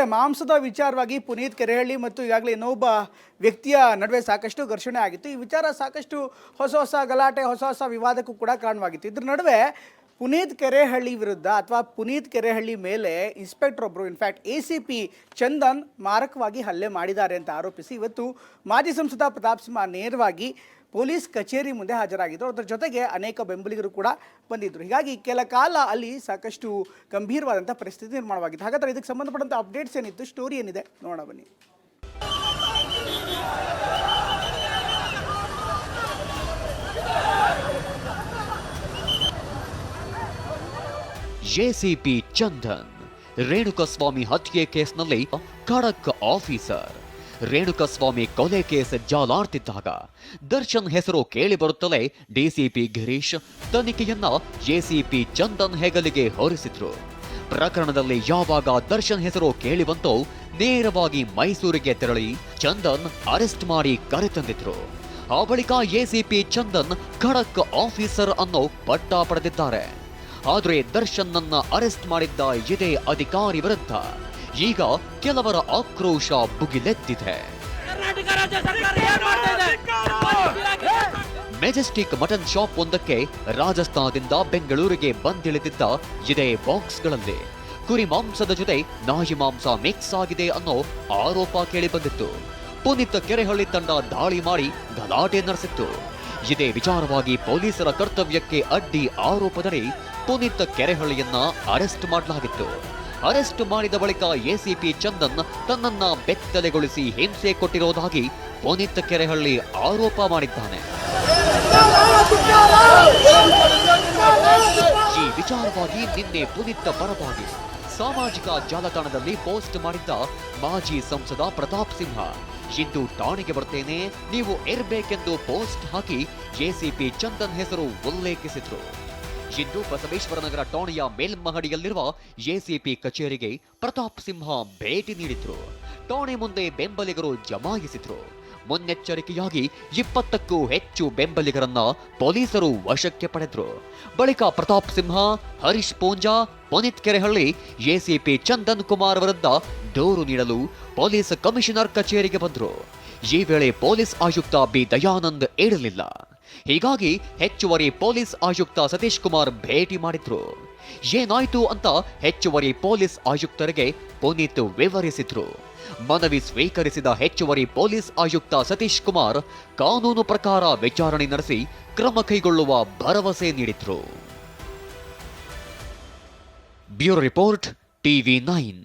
ಈಗಾಗಲೇ ಮಾಂಸದ ವಿಚಾರವಾಗಿ ಪುನೀತ್ ಕೆರೆಹಳ್ಳಿ ಮತ್ತು ಈಗಾಗಲೇ ಇನ್ನೊಬ್ಬ ವ್ಯಕ್ತಿಯ ನಡುವೆ ಸಾಕಷ್ಟು ಘರ್ಷಣೆ ಆಗಿತ್ತು. ಈ ವಿಚಾರ ಸಾಕಷ್ಟು ಹೊಸ ಹೊಸ ಗಲಾಟೆ, ಹೊಸ ಹೊಸ ವಿವಾದಕ್ಕೂ ಕೂಡ ಕಾರಣವಾಗಿತ್ತು. ಇದ್ರ ನಡುವೆ ಪುನೀತ್ ಕೆರೆಹಳ್ಳಿ ವಿರುದ್ಧ ಅಥವಾ ಪುನೀತ್ ಕೆರೆಹಳ್ಳಿ ಮೇಲೆ ಇನ್ಸ್ಪೆಕ್ಟರ್ ಒಬ್ಬರು in fact A C P Chandan ಮಾರಕವಾಗಿ ಹಲ್ಲೆ ಮಾಡಿದ್ದಾರೆ ಅಂತ ಆರೋಪಿಸಿ ಇವತ್ತು ಮಾಜಿ ಸಂಸದ ಪ್ರತಾಪ್ ಸಿಂಹ ನೇರವಾಗಿ ಪೊಲೀಸ್ ಕಚೇರಿ ಮುಂದೆ ಹಾಜರಾಗಿದ್ದರು. ಅದರ ಜೊತೆಗೆ ಅನೇಕ ಬೆಂಬಲಿಗರು ಕೂಡ ಬಂದಿದ್ದರು. ಹೀಗಾಗಿ ಕೆಲ ಕಾಲ ಅಲ್ಲಿ ಸಾಕಷ್ಟು ಗಂಭೀರವಾದಂಥ ಪರಿಸ್ಥಿತಿ ನಿರ್ಮಾಣವಾಗಿತ್ತು. ಹಾಗಾದರೆ ಇದಕ್ಕೆ ಸಂಬಂಧಪಟ್ಟಂಥ ಅಪ್ಡೇಟ್ಸ್ ಏನಿತ್ತು? ಸ್ಟೋರಿ ಏನಿದೆ? ನೋಡೋಣ ಬನ್ನಿ. ಎಸಿಪಿ ಚಂದನ್, ರೇಣುಕಸ್ವಾಮಿ ಹತ್ಯೆ ಕೇಸ್ನಲ್ಲಿ ಖಡಕ್ ಆಫೀಸರ್. ರೇಣುಕಸ್ವಾಮಿ ಕೊಲೆ ಕೇಸ್ ಜಾಲಾಡ್ತಿದ್ದಾಗ ದರ್ಶನ್ ಹೆಸರು ಕೇಳಿ ಬರುತ್ತಲೇ ಡಿಸಿಪಿ ಗಿರೀಶ್ ತನಿಖೆಯನ್ನ ಎಸಿಪಿ ಚಂದನ್ ಹೆಗಲಿಗೆ ಹೊರಿಸಿದ್ರು. ಪ್ರಕರಣದಲ್ಲಿ ಯಾವಾಗ ದರ್ಶನ್ ಹೆಸರು ಕೇಳಿಬಂತೋ ನೇರವಾಗಿ ಮೈಸೂರಿಗೆ ತೆರಳಿ ಚಂದನ್ ಅರೆಸ್ಟ್ ಮಾಡಿ ಕರೆತಂದಿದ್ರು. ಆ ಬಳಿಕ ಎಸಿಪಿ ಚಂದನ್ ಖಡಕ್ ಆಫೀಸರ್ ಅನ್ನೋ ಪಟ್ಟ ಪಡೆದಿದ್ದಾರೆ. ಆದ್ರೆ ದರ್ಶನ್ ನನ್ನ ಅರೆಸ್ಟ್ ಮಾಡಿದ್ದ ಇದೇ ಅಧಿಕಾರಿ ವಿರುದ್ಧ ಈಗ ಕೆಲವರ ಆಕ್ರೋಶ ಬುಗಿಲೆದ್ದಿದೆ ಮೆಜೆಸ್ಟಿಕ್ ಮಟನ್ ಶಾಪ್ ಒಂದಕ್ಕೆ ರಾಜಸ್ಥಾನದಿಂದ ಬೆಂಗಳೂರಿಗೆ ಬಂದಿಳಿದಿದ್ದ ಇದೇ ಬಾಕ್ಸ್ಗಳಲ್ಲಿ ಕುರಿ ಮಾಂಸದ ಜೊತೆ ನಾಯಿ ಮಾಂಸ ಮಿಕ್ಸ್ ಆಗಿದೆ ಅನ್ನೋ ಆರೋಪ ಕೇಳಿಬಂದಿತ್ತು. ಪುನೀತ್ ಕೆರೆಹಳ್ಳಿ ತಂಡ ದಾಳಿ ಮಾಡಿ ಗಲಾಟೆ ನಡೆಸಿತ್ತು. ಇದೇ ವಿಚಾರವಾಗಿ ಪೊಲೀಸರ ಕರ್ತವ್ಯಕ್ಕೆ ಅಡ್ಡಿ ಆರೋಪದಡಿ ಪುನೀತ್ ಕೆರೆಹಳ್ಳಿಯನ್ನ ಅರೆಸ್ಟ್ ಮಾಡಲಾಗಿತ್ತು. ಅರೆಸ್ಟ್ ಮಾಡಿದ ಬಳಿಕ ಎಸಿಪಿ ಚಂದನ್ ತನ್ನನ್ನ ಬೆತ್ತಲೆಗೊಳಿಸಿ ಹಿಂಸೆ ಕೊಟ್ಟಿರೋದಾಗಿ ಪುನೀತ್ ಕೆರೆಹಳ್ಳಿ ಆರೋಪ ಮಾಡಿದ್ದಾನೆ. ಈ ವಿಚಾರವಾಗಿ ನಿನ್ನೆ ಪುನೀತ್ ಪರವಾಗಿ ಸಾಮಾಜಿಕ ಜಾಲತಾಣದಲ್ಲಿ ಪೋಸ್ಟ್ ಮಾಡಿದ್ದ ಮಾಜಿ ಸಂಸದ ಪ್ರತಾಪ್ ಸಿಂಹ, ಇಂದು ಠಾಣೆಗೆ ಬರ್ತೇನೆ, ನೀವು ಇರ್ಬೇಕೆಂದು ಪೋಸ್ಟ್ ಹಾಕಿ ಎಸಿಪಿ ಚಂದನ್ ಹೆಸರು ಉಲ್ಲೇಖಿಸಿದ್ರು. ಇಂದು ಬಸವೇಶ್ವರನಗರ ಠಾಣೆಯ ಮೇಲ್ಮಹಡಿಯಲ್ಲಿರುವ ಎಸಿಪಿ ಕಚೇರಿಗೆ ಪ್ರತಾಪ್ ಸಿಂಹ ಭೇಟಿ ನೀಡಿದ್ರು. ಠಾಣೆ ಮುಂದೆ ಬೆಂಬಲಿಗರು ಜಮಾಯಿಸಿದ್ರು. ಮುನ್ನೆಚ್ಚರಿಕೆಯಾಗಿ ಇಪ್ಪತ್ತಕ್ಕೂ ಹೆಚ್ಚು ಬೆಂಬಲಿಗರನ್ನ ಪೊಲೀಸರು ವಶಕ್ಕೆ ಪಡೆದ್ರು. ಬಳಿಕ ಪ್ರತಾಪ್ ಸಿಂಹ, ಹರೀಶ್ ಪೂಂಜಾ, ಪುನೀತ್ ಕೆರೆಹಳ್ಳಿ, ಎಸಿಪಿ ಚಂದನ್ ಕುಮಾರ್ ವಿರುದ್ಧ ದೂರು ನೀಡಲು ಪೊಲೀಸ್ ಕಮಿಷನರ್ ಕಚೇರಿಗೆ ಬಂದರು. ಈ ವೇಳೆ ಪೊಲೀಸ್ ಆಯುಕ್ತ ಬಿ ದಯಾನಂದ್ ಏಳಲಿಲ್ಲ. ಹೀಗಾಗಿ ಹೆಚ್ಚುವರಿ ಪೊಲೀಸ್ ಆಯುಕ್ತ ಸತೀಶ್ ಕುಮಾರ್ ಭೇಟಿ ಮಾಡಿದ್ರು. ಏನಾಯ್ತು ಅಂತ ಹೆಚ್ಚುವರಿ ಪೊಲೀಸ್ ಆಯುಕ್ತರಿಗೆ ಪುನೀತ್ ವಿವರಿಸಿದ್ರು. ಮನವಿ ಸ್ವೀಕರಿಸಿದ ಹೆಚ್ಚುವರಿ ಪೊಲೀಸ್ ಆಯುಕ್ತ ಸತೀಶ್ ಕುಮಾರ್ ಕಾನೂನು ಪ್ರಕಾರ ವಿಚಾರಣೆ ನಡೆಸಿ ಕ್ರಮ ಕೈಗೊಳ್ಳುವ ಭರವಸೆ ನೀಡಿದ್ರು. Bureau report, TV nine.